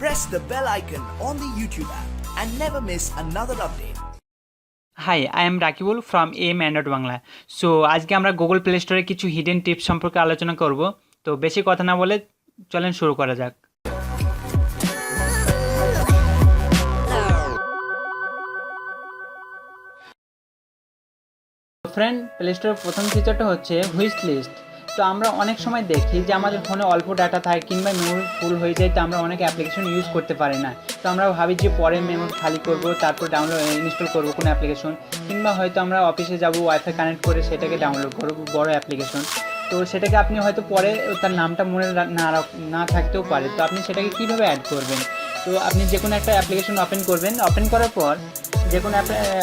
press the bell icon on the YouTube app and never miss another update. Hi I am Rakibul from M Android Bangla so আজকে আমরা Google play স্টোরে কিছু hidden tips সম্পর্কে আলোচনা করব। তো বেশি কথা না বলে চলেন শুরু করা যাক। ফ্রেন্ড প্লে স্টোরের প্রথম ফিচারটা হচ্ছে হুইস লিস্ট তো আমরা অনেক সময় দেখি যে আমাদের ফোনে অল্প ডাটা থাকে কিংবা মেমোরি ফুল হয়ে যায়, তো আমরা অনেক অ্যাপ্লিকেশন ইউজ করতে পারি না। তো আমরা ভাবি যে পরে মেমোরি খালি করব, তারপর ডাউনলোড ইনস্টল করব কোনো অ্যাপ্লিকেশন কিংবা হয়তো আমরা অফিসে যাব ওয়াইফাই কানেক্ট করে সেটাকে ডাউনলোড করব, বড় অ্যাপ্লিকেশন তো সেটাকে আপনি হয়তো পরে তার নামটা মনে না না থাকতেও পারে। তো আপনি সেটাকে কীভাবে অ্যাড করবেন? তো আপনি যে কোনো একটা অ্যাপ্লিকেশন ওপেন করবেন। ওপেন করার পর যে কোনো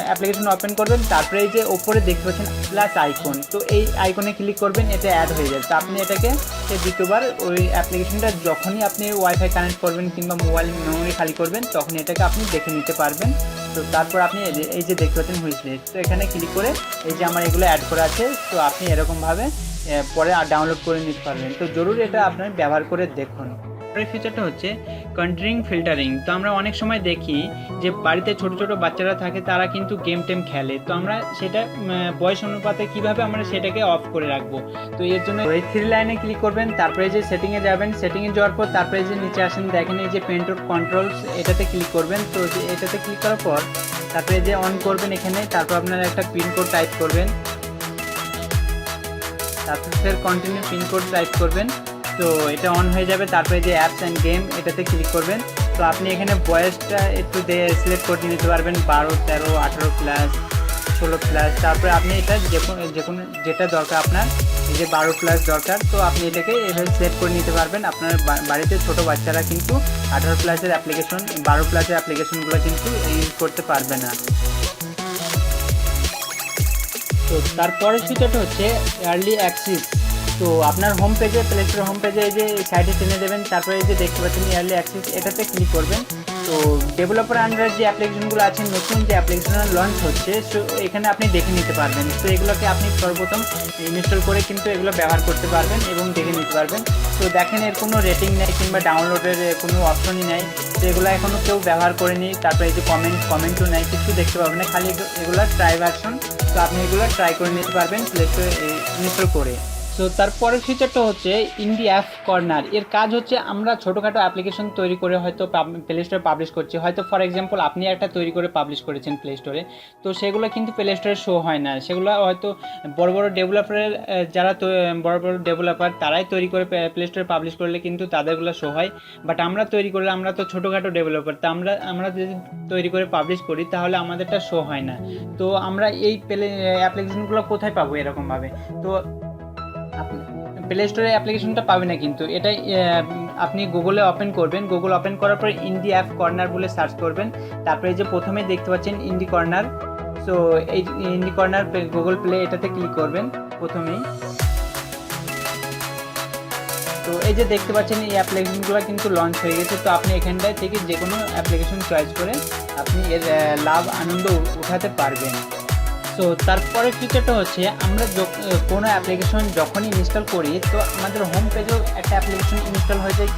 অ্যাপ্লিকেশন ওপেন করবেন, তারপরে এই যে ওপরে দেখতে পাচ্ছেন প্লাস আইকন তো এই আইকনে ক্লিক করবেন এটা অ্যাড হয়ে যাবে। তো আপনি এটাকে দ্বিতীয়বার ওই অ্যাপ্লিকেশনটা যখনই আপনি ওয়াইফাই কানেক্ট করবেন কিংবা মোবাইল মেমোরি খালি করবেন, তখন এটাকে আপনি দেখে নিতে পারবেন। তো তারপর আপনি এই যে- এই যে দেখতে পাচ্ছেন হুইস লিস্ট তো এখানে ক্লিক করে এই যে আমার এগুলো অ্যাড করা আছে, তো আপনি এরকমভাবে পরে আর ডাউনলোড করে নিতে পারবেন। তো জরুরি এটা আপনার ব্যবহার করে দেখুন। পরের ফিচারটা হচ্ছে কন্ট্রিং ফিল্টারিং তো আমরা অনেক সময় দেখি যে বাড়িতে ছোট ছোট বাচ্চারা থাকে, তারা কিন্তু গেম টেম খেলে। তো আমরা সেটা বয়স অনুপাতে কীভাবে আমরা সেটাকে অফ করে রাখব? তো এর জন্য এই থ্রি লাইনে ক্লিক করবেন, তারপরে যে সেটিংয়ে যাবেন সেটিংয়ে যাওয়ার পর তারপরে যে নিচে আসেন, দেখেন এই যে পেন্টোর কন্ট্রোলস এটাতে ক্লিক করবেন। তো এটাতে ক্লিক করার পর তারপরে যে অন করবেন এখানে, তারপর আপনারা একটা পিনকোড টাইপ করবেন। তারপর ফের কন্টিনিউ পিনকোড টাইপ করবেন। তো এটা অন হয়ে যাবে। তারপরে যে অ্যাপস অ্যান্ড গেম এটাতে ক্লিক করবেন। তো আপনি এখানে বয়সটা একটু সিলেক্ট করে নিতে পারবেন। বারো, তেরো, আঠেরো প্লাস ষোলো প্লাস তারপরে আপনি এটা যে কোনো যে কোনো, যেটা দরকার আপনার যে বারো প্লাস দরকার, তো আপনি এটাকে এভাবে সিলেক্ট করে নিতে পারবেন। আপনার বাড়িতে ছোট বাচ্চারা কিন্তু আঠারো প্লাসের অ্যাপ্লিকেশন বারো প্লাসের অ্যাপ্লিকেশনগুলো কিন্তু ইউজ করতে পারবে না। তো তারপরের ফিচারটা হচ্ছে আর্লি অ্যাক্সিস তো আপনার হোম পেজে প্লে স্টোর হোম পেজে এই যে সাইডে টেনে দেবেন, তারপরে এই যে দেখতে পাচ্ছেন ইয়ারলি অ্যাক্সেস এটাতে ক্লিক করবেন। তো ডেভেলপার আন্ডার যে অ্যাপ্লিকেশনগুলো আছে, নতুন যে অ্যাপ্লিকেশন লঞ্চ হচ্ছে সো এখানে আপনি দেখে নিতে পারবেন। তো এগুলোকে আপনি সর্বপ্রথম ইনস্টল করে কিন্তু এগুলো ব্যবহার করতে পারবেন এবং দেখে নিতে পারবেন। তো দেখেন এর কোনো রেটিং নেই কিংবা ডাউনলোডের কোনো অপশনই নেই। তো এগুলো এখনও কেউ ব্যবহার করেনি, তারপরে এই যে কমেন্ট কমেন্টও নেই, কিছু দেখতে পাবেন না, খালি এগুলো ট্রাই ভার্সন তো আপনি এগুলো ট্রাই করে নিতে পারবেন প্লে স্টোরে ইনস্টল করে। তো তারপরের ফিচারটা হচ্ছে ইন্ডি অ্যাপ কর্নার এর কাজ হচ্ছে আমরা ছোটোখাটো অ্যাপ্লিকেশন তৈরি করে হয়তো প্লে স্টোরে পাবলিশ করছি। হয়তো ফর এক্সাম্পল আপনি একটা তৈরি করে পাবলিশ করেছেন প্লে স্টোরে তো সেগুলো কিন্তু প্লে স্টোরে শো হয় না। সেগুলো হয়তো বড় বড় ডেভেলপারের যারা বড় বড় ডেভেলপার তারাই তৈরি করে প্লে স্টোরে পাবলিশ করলে কিন্তু তাদেরগুলো শো হয়। বাট আমরা তৈরি করলে আমরা তো ছোটোখাটো ডেভেলপার তা আমরা আমরা যদি তৈরি করে পাবলিশ করি, তাহলে আমাদেরটা শো হয় না। তো আমরা এই প্লে অ্যাপ্লিকেশনগুলো কোথায় পাবো এরকমভাবে? তো প্লে স্টোরে অ্যাপ্লিকেশনটা পাবে না কিন্তু। আহ, আপনি গুগলে ওপেন করবেন। গুগল ওপেন করার পর ইন্ডি অ্যাপ কর্নার বলে সার্চ করবেন। তারপরে যে প্রথমে দেখতে পাচ্ছেন ইন্ডি কর্নার সো এই ইন্ডি কর্নার গুগল প্লে এটাতে ক্লিক করবেন প্রথমেই। তো এই যে দেখতে পাচ্ছেন এই অ্যাপ্লিকেশনগুলো কিন্তু লঞ্চ হয়ে গেছে। তো আপনি এখানটায় থেকে যে কোনো অ্যাপ্লিকেশন চয়েস করে আপনি এর লাভ আনন্দ উঠাতে পারবেন। তো তারপরে ফিচারটা হচ্ছে আমরা কোনো অ্যাপ্লিকেশন যখনই ইনস্টল করি, তো আমাদের হোম পেজেও একটা অ্যাপ্লিকেশন ইনস্টল হয়ে যায়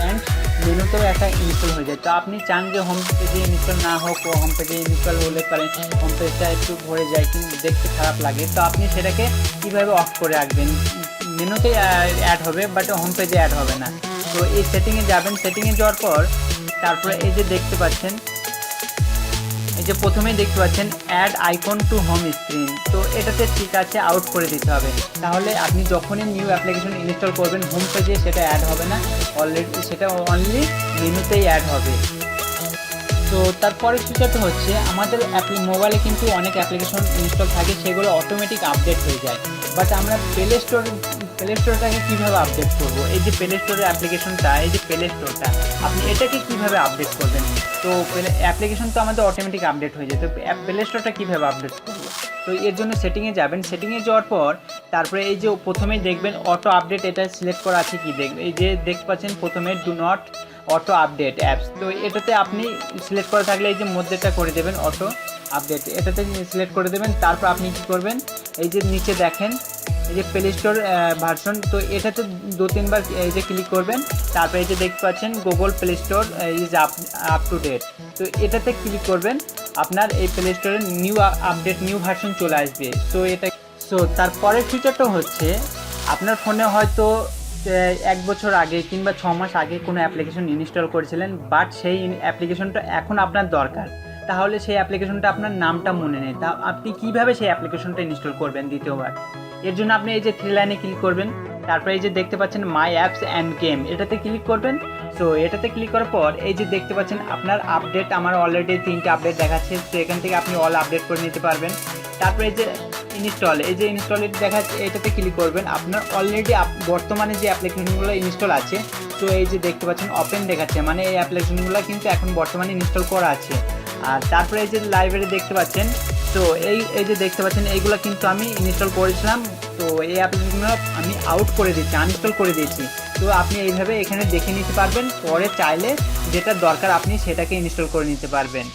অ্যান্ড মেনুতেও একটা ইনস্টল হয়ে যায়। তো আপনি চান যে হোম পেজে ইনস্টল না হোক ও হোম পেজে ইনস্টল হলে পারে হোম পেজটা একটু ভরে যায় কিন্তু দেখতে খারাপ লাগে। তো আপনি সেটাকে কীভাবে অফ করে রাখবেন? মেনুতে অ্যাড হবে বাট হোম পেজে অ্যাড হবে না। তো এই সেটিংয়ে যাবেন। সেটিংয়ে যাওয়ার পর, তারপরে এই যে দেখতে পাচ্ছেন এই যে প্রথমেই দেখতে পাচ্ছেন add icon to home screen তো এটাতে ঠিক আছে আউট করে দিতে হবে। তাহলে আপনি যখনই নিউ অ্যাপ্লিকেশন ইনস্টল করবেন হোম পেজে সেটা অ্যাড হবে না। অলরেডি সেটা অনলি মেনুতেই অ্যাড হবে। তো তারপরের ফিচারটা হচ্ছে, আমাদের মোবাইলে কিন্তু অনেক অ্যাপ্লিকেশন ইনস্টল থাকে, সেগুলো অটোমেটিক আপডেট হয়ে যায়। বাট আমরা প্লে স্টোর প্লে স্টোরটাকে কীভাবে আপডেট করব? এই যে প্লে স্টোরের অ্যাপ্লিকেশনটা এই যে প্লে স্টোরটা আপনি এটাকে কীভাবে আপডেট করবেন? তো অ্যাপ্লিকেশন তো আমাদের অটোমেটিক আপডেট হয়ে যায়। তো প্লে স্টোরটা কীভাবে আপডেট করব? তো এর জন্য সেটিংয়ে যাবেন। সেটিংয়ে যাওয়ার পর, তারপরে এই যে প্রথমেই দেখবেন অটো আপডেট এটা সিলেক্ট করা আছে কি দেখবেন? এই যে দেখতে পাচ্ছেন প্রথমে do not auto update apps তো এটাতে আপনি সিলেক্ট করা থাকলে এই যে মধ্যেটা করে দেবেন অটো আপডেট এটাতে সিলেক্ট করে দেবেন। তারপর আপনি কি করবেন? এই যে নিচে দেখেন এই যে প্লে স্টোর ভার্সন তো এটাতে দু তিনবার, এই যে ক্লিক করবেন, তারপরে এই যে দেখতে পাচ্ছেন Google Play Store is up up to date তো এটাতে ক্লিক করবেন, আপনার এই প্লে স্টোরের নিউ আপডেট নিউ ভার্সন চলে আসবে। সো এটা সো তারপরের ফিচারটা হচ্ছে, আপনার ফোনে হয়তো এক বছর আগে কিংবা ছ মাস আগে কোনো অ্যাপ্লিকেশন ইনস্টল করেছিলেন বাট সেই অ্যাপ্লিকেশনটা এখন আপনার দরকার। তাহলে সেই অ্যাপ্লিকেশনটা আপনার নামটা মনে নেই। তা আপনি কীভাবে সেই অ্যাপ্লিকেশনটা ইনস্টল করবেন দ্বিতীয়বার? এর জন্য আপনি এই যে থ্রি লাইনে ক্লিক করবেন, তারপরে এই যে দেখতে পাচ্ছেন মাই অ্যাপস অ্যান্ড গেম এটাতে ক্লিক করবেন। সো এটাতে ক্লিক করার পর এই যে দেখতে পাচ্ছেন আপনার আপডেট আমার অলরেডি তিনটে আপডেট দেখাচ্ছে তো এখান থেকে আপনি অল আপডেট করে নিতে পারবেন। তারপরে এই যে ইনস্টল এই যে ইনস্টল দেখা যাচ্ছে এটাতে ক্লিক করবেন। আপনার অলরেডি বর্তমানে যে অ্যাপ্লিকেশনগুলো ইনস্টল আছে, তো এই যে দেখতে পাচ্ছেন ওপেন দেখাচ্ছে মানে এই অ্যাপ্লিকেশনগুলো কিন্তু এখন বর্তমানে ইনস্টল করা আছে। আর তারপরে এই যে লাইব্রেরি দেখতে পাচ্ছেন, তো এই এই যে দেখতে পাচ্ছেন, এইগুলো কিন্তু আমি ইনস্টল করেছিলাম। তো এই অ্যাপ্লিকেশনগুলো আমি আউট করে দিচ্ছি আনইনস্টল করে দিয়েছি তো আপনি এইভাবে এখানে দেখে নিতে পারবেন, পরে চাইলে যেটা দরকার আপনি সেটাকে ইনস্টল করে নিতে পারবেন।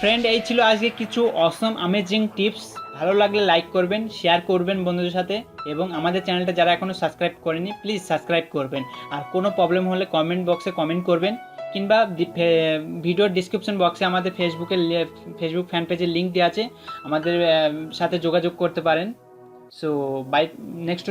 ফ্রেন্ড এই ছিল আজকে কিছু অসম আমেজিং টিপস ভালো লাগলে লাইক করবেন শেয়ার করবেন বন্ধুদের সাথে। এবং আমাদের চ্যানেলটা যারা এখনও সাবস্ক্রাইব করেনি প্লিজ সাবস্ক্রাইব করবেন। আর কোনো প্রবলেম হলে কমেন্ট বক্সে কমেন্ট করবেন। কিংবা ভিডিওর ডিসক্রিপশন বক্সে আমাদের ফেসবুকের ফেসবুক ফ্যান পেজের লিঙ্ক দেওয়া আছে। আমাদের সাথে যোগাযোগ করতে পারেন। So by next